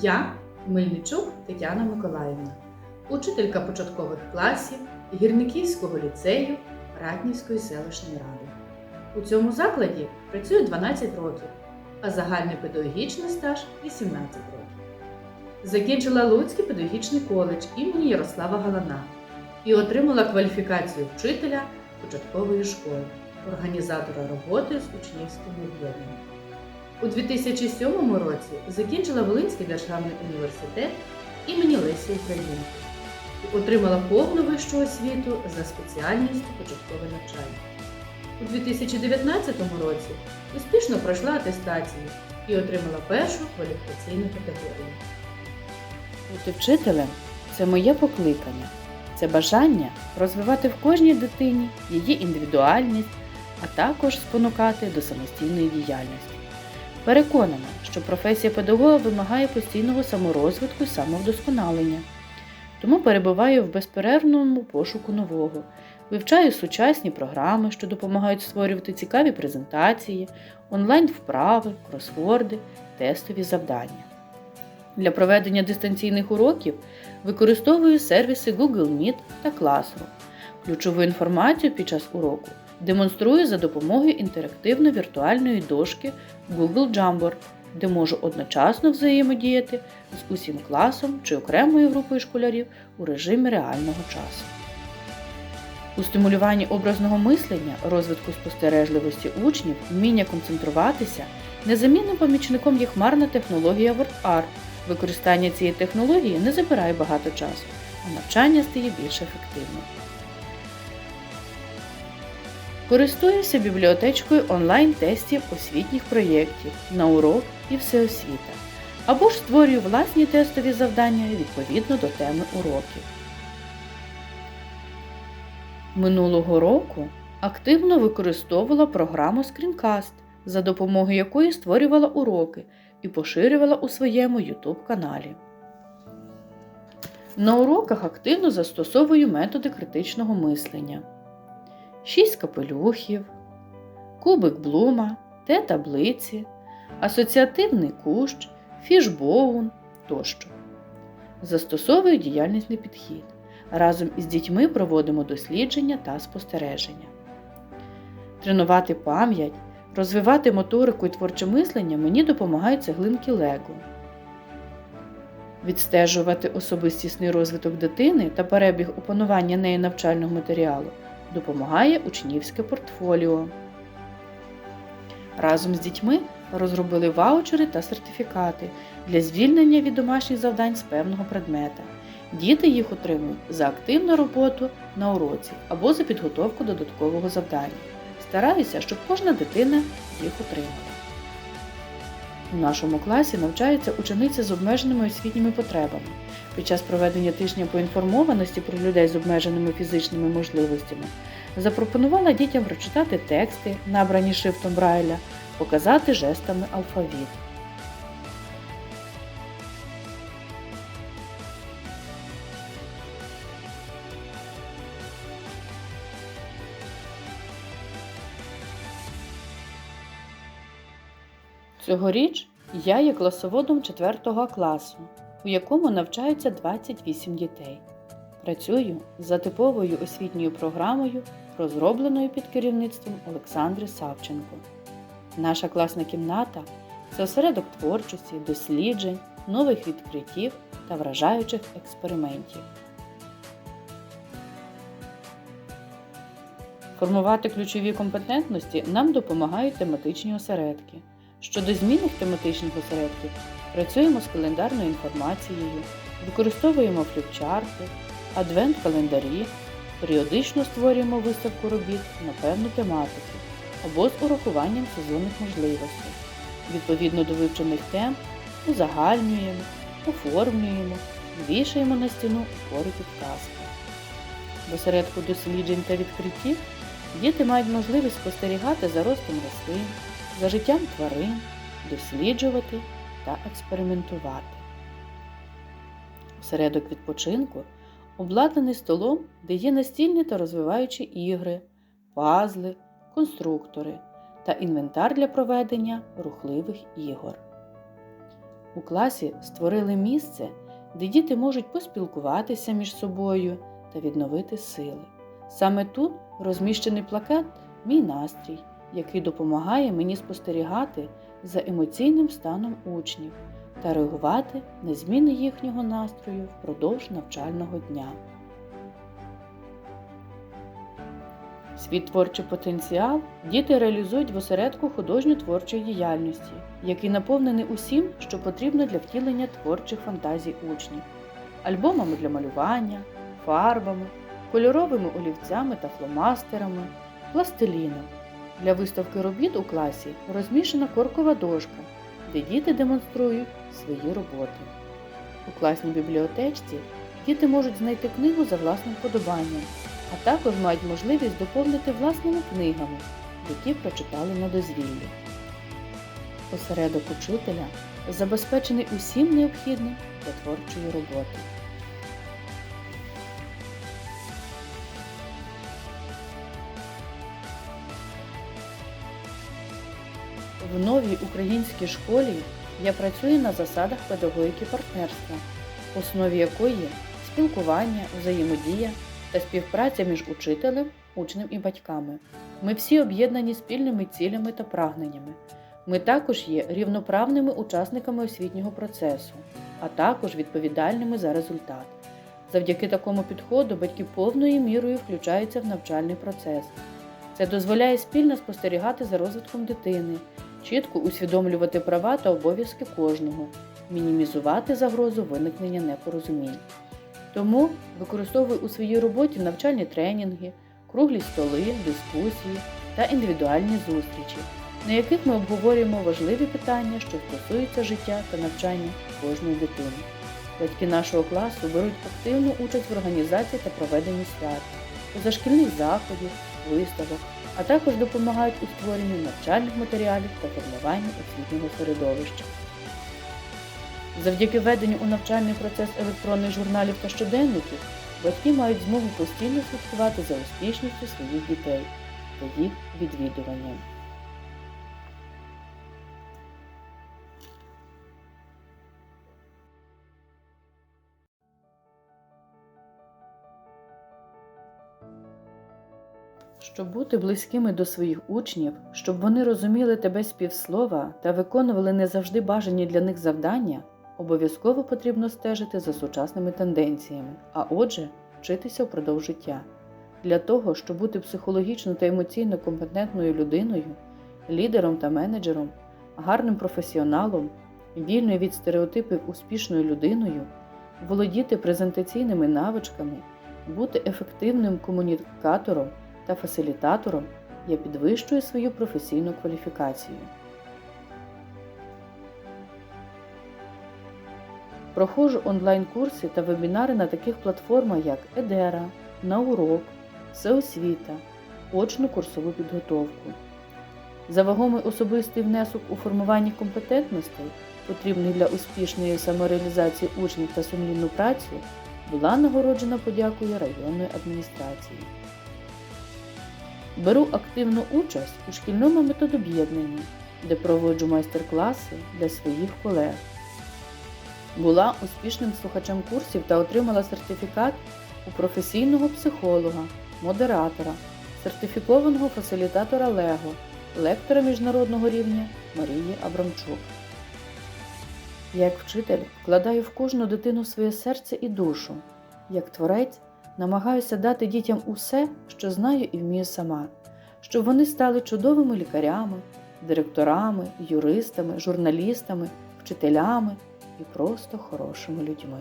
Я Мельничук Тетяна Миколаївна, учителька початкових класів Гірниківського ліцею Ратнівської селищної ради. У цьому закладі працюю 12 років, а загальний педагогічний стаж 18 років. Закінчила Луцький педагогічний коледж імені Ярослава Галана і отримала кваліфікацію вчителя початкової школи, організатора роботи з учнівським об'єднанням. У 2007 році закінчила Волинський державний університет імені Лесі Українки отримала повну вищу освіту за спеціальністю початкове навчання. У 2019 році успішно пройшла атестацію і отримала першу кваліфікаційну категорію. Бути вчителем це моє покликання, це бажання розвивати в кожній дитині її індивідуальність, а також спонукати до самостійної діяльності. Переконана, що професія педагога вимагає постійного саморозвитку і самовдосконалення. Тому перебуваю в безперервному пошуку нового, вивчаю сучасні програми, що допомагають створювати цікаві презентації, онлайн-вправи, кросворди, тестові завдання. Для проведення дистанційних уроків використовую сервіси Google Meet та Classroom. Ключову інформацію під час уроку демонструю за допомогою інтерактивно-віртуальної дошки Google Jamboard, де можу одночасно взаємодіяти з усім класом чи окремою групою школярів у режимі реального часу. У стимулюванні образного мислення, розвитку спостережливості учнів, вміння концентруватися, незамінним помічником є хмарна технологія WordArt. Використання цієї технології не забирає багато часу, а навчання стає більш ефективним. Користуюся бібліотечкою онлайн-тестів освітніх проєктів на урок і всеосвіта, або ж створюю власні тестові завдання відповідно до теми уроків. Минулого року активно використовувала програму Screencast, за допомогою якої створювала уроки і поширювала у своєму YouTube каналі. На уроках активно застосовую методи критичного мислення. Шість капелюхів, кубик блума, Т-таблиці, асоціативний кущ, фішбоун тощо. Застосовую діяльнісний підхід. Разом із дітьми проводимо дослідження та спостереження. Тренувати пам'ять, розвивати моторику і творче мислення мені допомагають цеглинки Лего. Відстежувати особистісний розвиток дитини та перебіг опанування нею навчального матеріалу допомагає учнівське портфоліо. Разом з дітьми розробили ваучери та сертифікати для звільнення від домашніх завдань з певного предмета. Діти їх отримують за активну роботу на уроці або за підготовку додаткового завдання. Стараюся, щоб кожна дитина їх отримала. У нашому класі навчається учениця з обмеженими освітніми потребами. Під час проведення тижня поінформованості про людей з обмеженими фізичними можливостями запропонувала дітям прочитати тексти, набрані шрифтом Брайля, показати жестами алфавіт. Цьогоріч я є класоводом 4 класу, у якому навчаються 28 дітей. Працюю за типовою освітньою програмою, розробленою під керівництвом Олександри Савченко. Наша класна кімната це осередок творчості, досліджень, нових відкриттів та вражаючих експериментів. Формувати ключові компетентності нам допомагають тематичні осередки. Щодо змінних тематичних осередків, працюємо з календарною інформацією, використовуємо фліпчарти, адвент-календарі, періодично створюємо виставку робіт на певну тематику або з урахуванням сезонних можливостей. Відповідно до вивчених тем узагальнюємо, оформлюємо, вішаємо на стіну твори підказки. В осередку досліджень та відкриттів діти мають можливість спостерігати за ростом рослин, за життям тварин, досліджувати та експериментувати. Осередок відпочинку обладнаний столом, де є настільні та розвиваючі ігри, пазли, конструктори та інвентар для проведення рухливих ігор. у класі створили місце, де діти можуть поспілкуватися між собою та відновити сили. Саме тут розміщений плакат Мій настрій, який допомагає мені спостерігати за емоційним станом учнів та реагувати на зміни їхнього настрою впродовж навчального дня. Свій творчий потенціал діти реалізують в осередку художньо-творчої діяльності, який наповнений усім, що потрібно для втілення творчих фантазій учнів, альбомами для малювання, фарбами, кольоровими олівцями та фломастерами, пластиліном. Для виставки робіт у класі розміщена коркова дошка, де діти демонструють свої роботи. У класній бібліотечці діти можуть знайти книгу за власним вподобанням, а також мають можливість доповнити власними книгами, які прочитали на дозвіллі. Осередок учителя забезпечений усім необхідним для творчої роботи. В новій українській школі я працюю на засадах педагогіки партнерства, в основі якої спілкування, взаємодія та співпраця між учителем, учнем і батьками. Ми всі об'єднані спільними цілями та прагненнями. Ми також є рівноправними учасниками освітнього процесу, а також відповідальними за результат. Завдяки такому підходу батьки повною мірою включаються в навчальний процес. Це дозволяє спільно спостерігати за розвитком дитини, чітко усвідомлювати права та обов'язки кожного, мінімізувати загрозу виникнення непорозумінь. Тому використовую у своїй роботі навчальні тренінги, круглі столи, дискусії та індивідуальні зустрічі, на яких ми обговорюємо важливі питання, що стосуються життя та навчання кожної дитини. Батьки нашого класу беруть активну участь в організації та проведенні свят, позашкільних заходів, виставок, а також допомагають у створенні навчальних матеріалів та формуванні освітнього середовища. Завдяки веденню у навчальний процес електронних журналів та щоденників батьки мають змогу постійно слідкувати за успішністю своїх дітей та їх відвідуванням. Щоб бути близькими до своїх учнів, щоб вони розуміли тебе з півслова та виконували не завжди бажані для них завдання, обов'язково потрібно стежити за сучасними тенденціями, а отже, вчитися впродовж життя. Для того, щоб бути психологічно та емоційно компетентною людиною, лідером та менеджером, гарним професіоналом, вільною від стереотипів успішною людиною, володіти презентаційними навичками, бути ефективним комунікатором та фасилітатором, я підвищую свою професійну кваліфікацію. Проходжу онлайн-курси та вебінари на таких платформах, як Едера, Наурок, Всеосвіта, очну курсову підготовку. За вагомий особистий внесок у формуванні компетентностей, потрібних для успішної самореалізації учнів та сумлінну працю, була нагороджена подякою районної адміністрації. Беру активну участь у шкільному методоб'єднанні, де проводжу майстер-класи для своїх колег. Була успішним слухачем курсів та отримала сертифікат у професійного психолога, модератора, сертифікованого фасилітатора Лего, лектора міжнародного рівня Марії Абрамчук. Я як вчитель вкладаю в кожну дитину своє серце і душу. Як творець намагаюся дати дітям усе, що знаю і вмію сама, щоб вони стали чудовими лікарями, директорами, юристами, журналістами, вчителями і просто хорошими людьми.